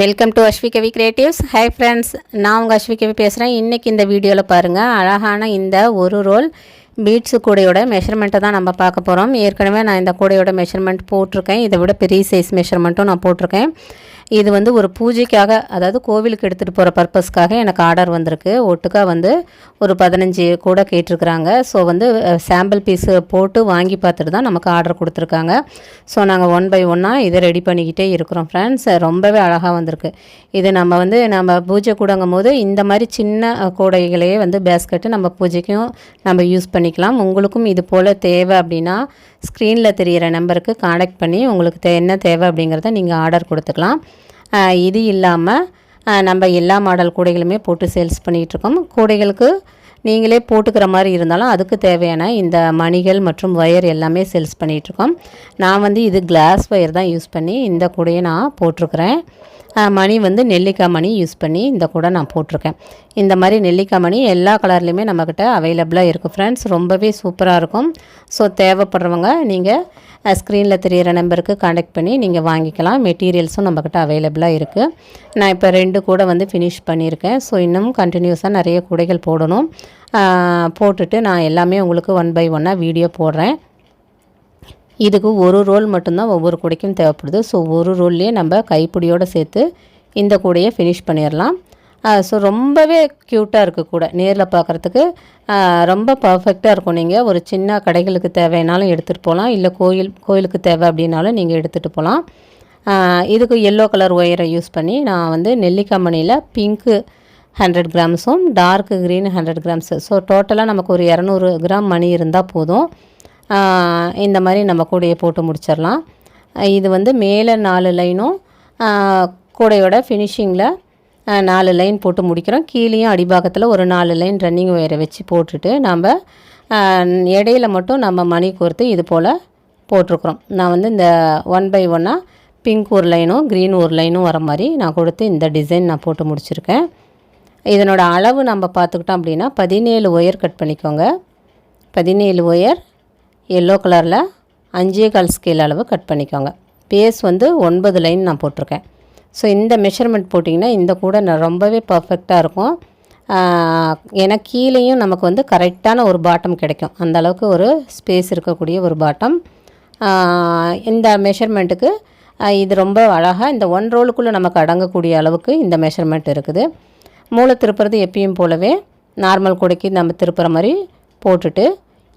Welcome to Ashvi Kavi creatives hi friends நான் உங்கள் அஸ்வி கவி பேசுகிறேன் இன்றைக்கி இந்த வீடியோவில் பாருங்கள் அழகான இந்த ஒரு ரோல் பீட்ஸு கூடையோட மெஷர்மெண்ட்டை தான் நம்ம பார்க்க போகிறோம் ஏற்கனவே நான் இந்த கூடையோட மெஷர்மெண்ட் போட்டிருக்கேன். இதை விட பெரிய சைஸ் மெஷர்மெண்ட்டும் நான் போட்டிருக்கேன். இது வந்து ஒரு பூஜைக்காக அதாவது கோவிலுக்கு எடுத்துகிட்டு போகிற பர்பஸ்க்காக எனக்கு ஆர்டர் வந்திருக்கு. ஒட்டுக்கா வந்து ஒரு பதினஞ்சு கூட கேட்டிருக்கிறாங்க. ஸோ வந்து சாம்பிள் பீஸு போட்டு வாங்கி பார்த்துட்டு தான் நமக்கு ஆர்டர் கொடுத்துருக்காங்க. ஸோ நாங்கள் ஒன் பை ஒன்னாக இதை ரெடி பண்ணிக்கிட்டே இருக்கிறோம் ஃப்ரெண்ட்ஸ் ரொம்பவே அழகாக வந்திருக்கு. இது நம்ம வந்து நம்ம பூஜை கூடங்கும் போது இந்த மாதிரி சின்ன கூடைகளையே வந்து பேஸ்கெட்டு நம்ம பூஜைக்கும் நம்ம யூஸ் பண்ணிக்கலாம். உங்களுக்கும் இது போல் தேவை அப்படின்னா ஸ்க்ரீனில் தெரிகிற நம்பருக்கு காண்டாக்ட் பண்ணி உங்களுக்கு தே என்ன தேவை அப்படிங்கிறத நீங்கள் ஆர்டர் கொடுத்துக்கலாம். இது இல்லாமல் நம்ம எல்லா மாடல் கூடைகளுமே போட்டு சேல்ஸ் பண்ணிகிட்ருக்கோம் கூடைகளுக்கு நீங்களே போட்டுக்கிற மாதிரி இருந்தாலும் அதுக்கு தேவையான இந்த மணிகள் மற்றும் ஒயர் எல்லாமே சேல்ஸ் பண்ணிகிட்ருக்கோம் நான் வந்து இது கிளாஸ் ஒயர் தான் யூஸ் பண்ணி இந்த கூடையை நான் போட்டிருக்கிறேன். மணி வந்து நெல்லிக்காய் மணி யூஸ் பண்ணி இந்த கூட நான் போட்டிருக்கேன். இந்த மாதிரி நெல்லிக்காய் மணி எல்லா கலர்லேயுமே நம்மக்கிட்ட அவைலபிளாக இருக்குது ஃப்ரெண்ட்ஸ் ரொம்பவே சூப்பராக இருக்கும். ஸோ தேவைப்படுறவங்க நீங்கள் ஸ்க்ரீனில் தெரியிற நம்பருக்கு காண்டக்ட் பண்ணி நீங்கள் வாங்கிக்கலாம். மெட்டீரியல்ஸும் நம்மக்கிட்ட அவைலபிளாக இருக்குது நான் இப்போ ரெண்டு கூட வந்து ஃபினிஷ் பண்ணியிருக்கேன். ஸோ இன்னும் கண்டினியூஸாக நிறைய கூடைகள் போடணும். போட்டுட்டு நான் எல்லாமே உங்களுக்கு ஒன் பை ஒன்னாக வீடியோ போடுறேன். இதுக்கு ஒரு ரோல் மட்டும்தான் ஒவ்வொரு கூடைக்கும் தேவைப்படுது. ஸோ ஒரு ரோல்லையே நம்ம கைப்பிடியோடு சேர்த்து இந்த கூடையை ஃபினிஷ் பண்ணிடலாம். ஸோ ரொம்பவே க்யூட்டாக இருக்குது கூட. நேரில் பார்க்குறதுக்கு ரொம்ப பர்ஃபெக்டாக இருக்கும். நீங்கள் ஒரு சின்ன கடைகளுக்கு தேவைனாலும் எடுத்துகிட்டு போகலாம் இல்லை கோயில் கோயிலுக்கு தேவை அப்படின்னாலும் நீங்கள் எடுத்துகிட்டு போகலாம் இதுக்கு எல்லோ கலர் ஒயரை யூஸ் பண்ணி நான் வந்து நெல்லிக்காய் மணியில் pink hundred கிராம்ஸும் dark green hundred grams so டோட்டலாக நமக்கு ஒரு இரநூறு கிராம் மணி இருந்தால் போதும். இந்த மாதிரி நம்ம கூடையை போட்டு முடிச்சிடலாம். இது வந்து மேலே நாலு லைனும் கூடையோட ஃபினிஷிங்கில் நாலு லைன் போட்டு முடிக்கிறோம். கீழேயும் அடிபாகத்தில் ஒரு நாலு லைன் ரன்னிங் ஒயரை வச்சு போட்டுட்டு நம்ம இடையில மட்டும் நம்ம மணி கோர்த்து இது போல் போட்டிருக்குறோம். நான் வந்து இந்த ஒன் பை ஒன்னாக பிங்க் ஒரு லைனும் க்ரீன் ஒரு லைனும் வர மாதிரி நான் கொடுத்து இந்த டிசைன் நான் போட்டு முடிச்சிருக்கேன். இதனோட அளவு நம்ம பார்த்துக்கிட்டோம் அப்படின்னா பதினேழு ஒயர் கட் பண்ணிக்கோங்க. பதினேழு ஒயர் எல்லோ கலரில் அஞ்சே கால் ஸ்கேல் அளவு கட் பண்ணிக்கோங்க. பேஸ் வந்து ஒன்பது லைன் நான் போட்டிருக்கேன். ஸோ இந்த மெஷர்மெண்ட் போட்டிங்கன்னா இந்த கூட நான் ரொம்பவே பர்ஃபெக்டாக இருக்கும். ஏன்னா கீழேயும் நமக்கு வந்து கரெக்டான ஒரு பாட்டம் கிடைக்கும். அந்த அளவுக்கு ஒரு ஸ்பேஸ் இருக்கக்கூடிய ஒரு பாட்டம் இந்த மெஷர்மெண்ட்டுக்கு இது ரொம்ப அழகாக இந்த ஒன் ரோலுக்குள்ளே நமக்கு அடங்கக்கூடிய அளவுக்கு இந்த மெஷர்மெண்ட் இருக்குது. மூளை திருப்புறது எப்பயும் போலவே நார்மல் கொடைக்கு நம்ம திருப்புற மாதிரி போட்டுட்டு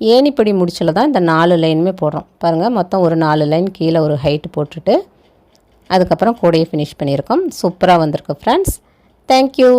ஏணிப்படி முடிச்சில் தான் இந்த நாலு லைனுமே போடுறோம். பாருங்கள் மொத்தம் ஒரு நாலு லைன் கீழே ஒரு ஹைட்டு போட்டுட்டு அதுக்கப்புறம் கூடையை ஃபினிஷ் பண்ணியிருக்கோம். சூப்பராக வந்திருக்கு ஃப்ரெண்ட்ஸ் தேங்க்யூ